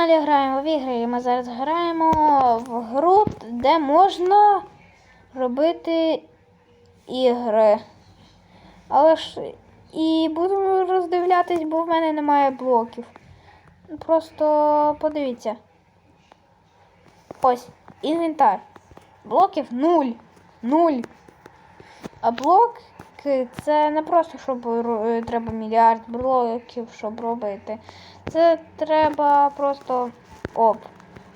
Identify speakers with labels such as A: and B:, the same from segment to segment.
A: каналі граємо в ігри. І ми зараз граємо в гру, де можна робити ігри. Але ж і будемо роздивлятись, бо в мене немає блоків. Просто подивіться. Ось, інвентар. Блоків нуль. Нуль. А блоки це не просто, щоб треба мільярд блоків, щоб робити. Це треба просто оп.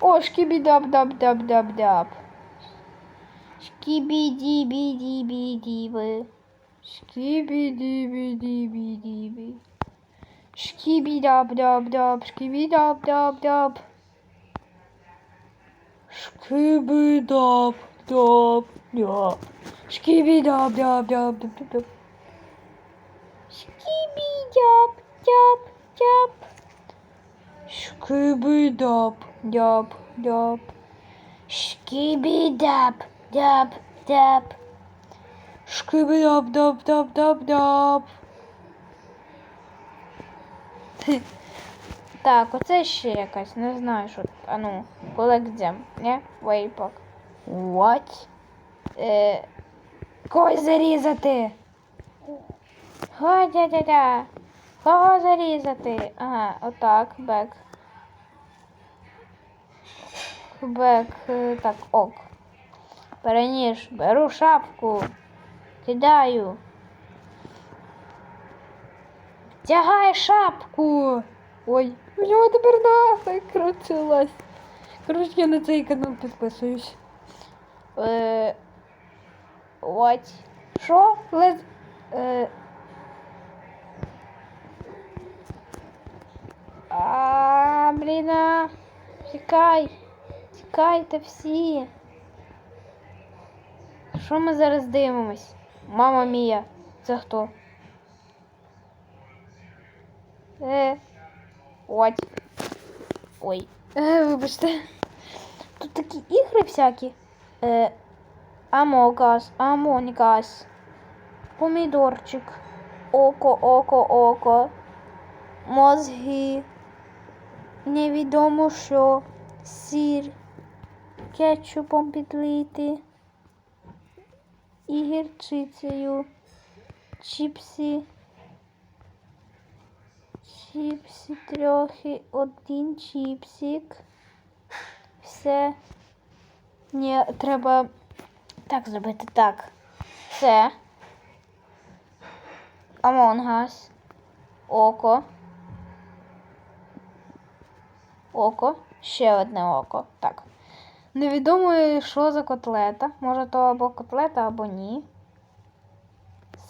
A: О, шкібі-даб-даб-даб-даб-даб. Шкібі-ді-бі-ді-бі-ді-би. Шкібі-ді-бі-ді-бі-ді-бі. Шкібі-даб-даб-даб, шкібі-даб-даб-даб. Шкібі-даб-даб-даб. Шкібі-даб-даб-даб-даб-даб. Шкібі-даб-даб-даб. Шкібі-даб-даб-даб. Шкібі-даб-даб-даб. Шкібі-даб-даб-даб-даб. Так, оце ще якась, не знаю, що. А ну, them, не? Waypack. What? Е, когось зарізати. Га-дя-дя-дя. Кого зарізати? Ага, отак, бек. Бек, е, так, ок. Переніж, беру шапку. Кидаю. Тягай шапку. Ой, у нього тепер нога крутилась. Коротше, я на цей канал підписуюсь. Е, What? Що? Лез... Е... А, блін, а. Тікайте всі. Що ми зараз дивимось? Мама мія. Це хто? Е. Ой. Ой. Е, вибачте. Тут такі ігри всякі. Е, Амогас, Амонігас. Помідорчик. Око, око, око. Мозги. Невідомо що. Сір. Кетчупом підлити. І гірчицею. Чіпсі. Чіпсі трохи, один чіпсик. Все. Ні, треба так зробити. Так. Це. Among Us. Око. Око. Ще одне око. Так. Невідомо, що за котлета. Може, то або котлета, або ні.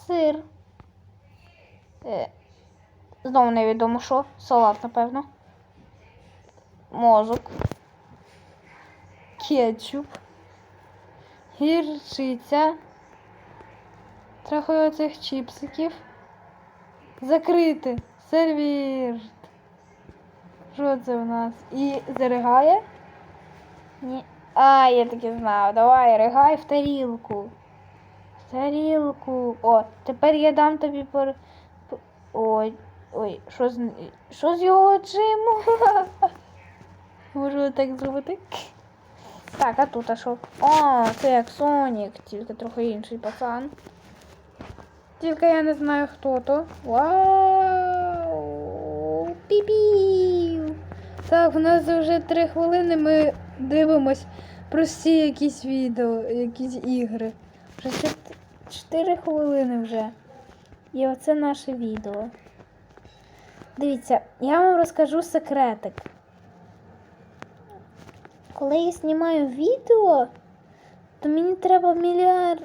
A: Сир. Е, Знову невідомо що. Салат, напевно. Мозок. Кетчуп. Гірчиця. Трохи оцих чіпсиків. Закрити. Сервірт. Що це в нас? І заригає? Ні. А, я таки знав. Давай, ригай в тарілку. В тарілку. О, тепер я дам тобі пор... Ой, ой, що з що з його очима? Можу так зробити. Так, а тут а що? О, це як Сонік, тільки трохи інший пацан. Тільки я не знаю хто то. Вау! Пі-пів! Так, в нас вже три хвилини ми дивимось прості якісь відео, якісь ігри. Вже чот- чотири хвилини вже. І оце наше відео. Дивіться, я вам розкажу секретик. Коли я знімаю відео, то мені треба мільярд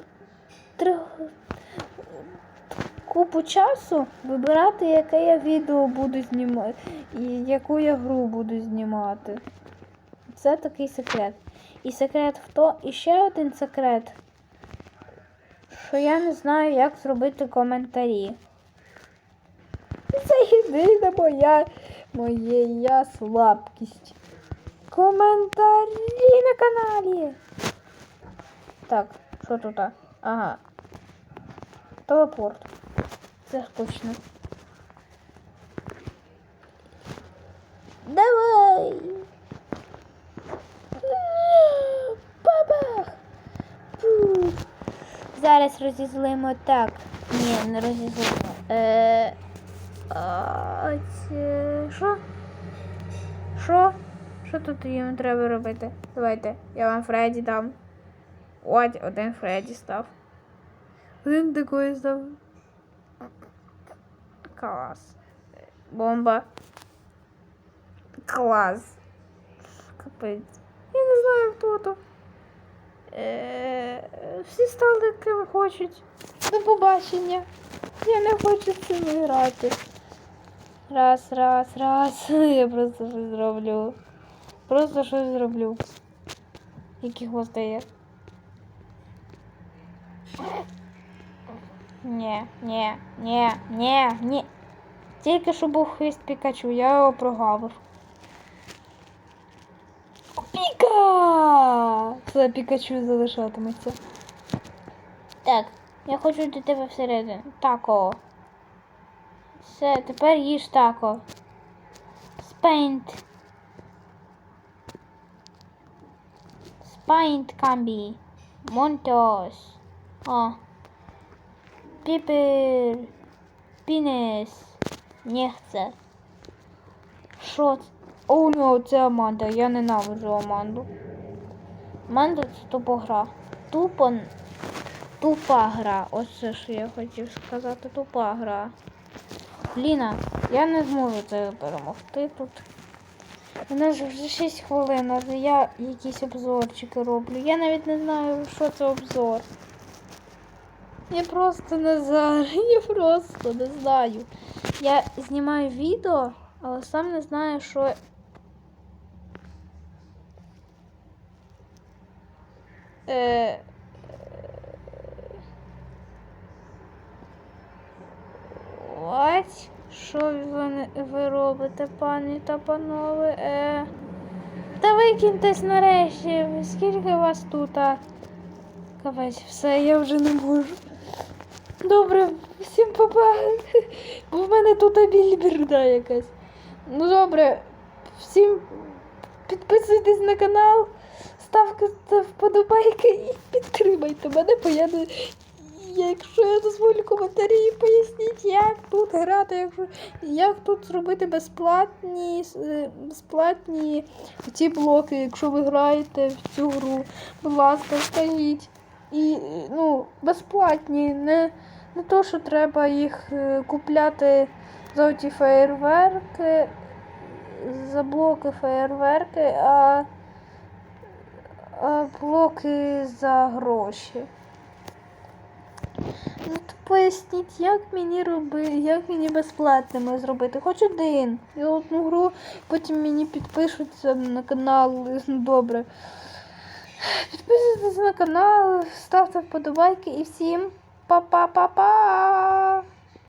A: купу часу вибирати, яке я відео буду знімати і яку я гру буду знімати. Це такий секрет. І секрет в то, і ще один секрет, що я не знаю, як зробити коментарі. Це єдина моя, моя слабкість. Коментарі на каналі. Так, що тут? Ага. Телепорт. Це скучно. Давай. Зараз розізлимо так. Ні, не розізлимо. Е, а, це... Що? Що? Що тут їм треба робити? Давайте, я вам Фредді дам. От, один Фредді став. Один такий став. Клас. Бомба. Клас. Капець. Я не знаю, хто то. Е, всі стали ким хочуть. До побачення. Я не хочу з цим грати. Раз, раз, раз. Я просто щось зроблю. Просто щось зроблю. Які хвости є. Ні, ні, ні, ні, ні. Тільки що був хвіст Пікачу, я його прогавив. Піка! Це Пікачу залишатиметься. Так, я хочу до тебе всередину. Тако. Все, тепер їж тако. Спейнт. Спайнт камбі. Монтос. О. Піпер. Пінес. Не chcę. Що це? О, ну, це Аманда. Я ненавиджу Аманду. Аманда це тупо гра. Тупо. Тупа гра. Ось це що я хотів сказати. Тупа гра. Ліна, я не зможу це перемогти тут. У нас вже 6 хвилин, а я якісь обзорчики роблю. Я навіть не знаю, що це обзор. Я просто не знаю. Я просто не знаю. Я знімаю відео, але сам не знаю, що. Е... Ось, що ви, ви робите, пані та панове? Е... Та викиньтесь нарешті. Скільки вас тут? А? Капець, все, я вже не можу. Добре, всім папа. Бо в мене тут більберда якась. Ну добре, всім підписуйтесь на канал, ставте вподобайки і підтримайте мене, бо я не. Якщо я дозволю коментарі, поясніть, як тут грати, якщо, як тут зробити безплатні, е, безплатні ці блоки, якщо ви граєте в цю гру. Будь ласка, скажіть. І ну, безплатні, не, не то, що треба їх е, купляти за ті феєрверки, за блоки феєрверки, а блоки за гроші. Ну, то поясніть, як мені робити, як мені безплатними зробити. Хоч один. І одну гру, потім мені підпишуться на канал. Добре. Підписуйтесь на канал, ставте вподобайки і всім па-па-па-па!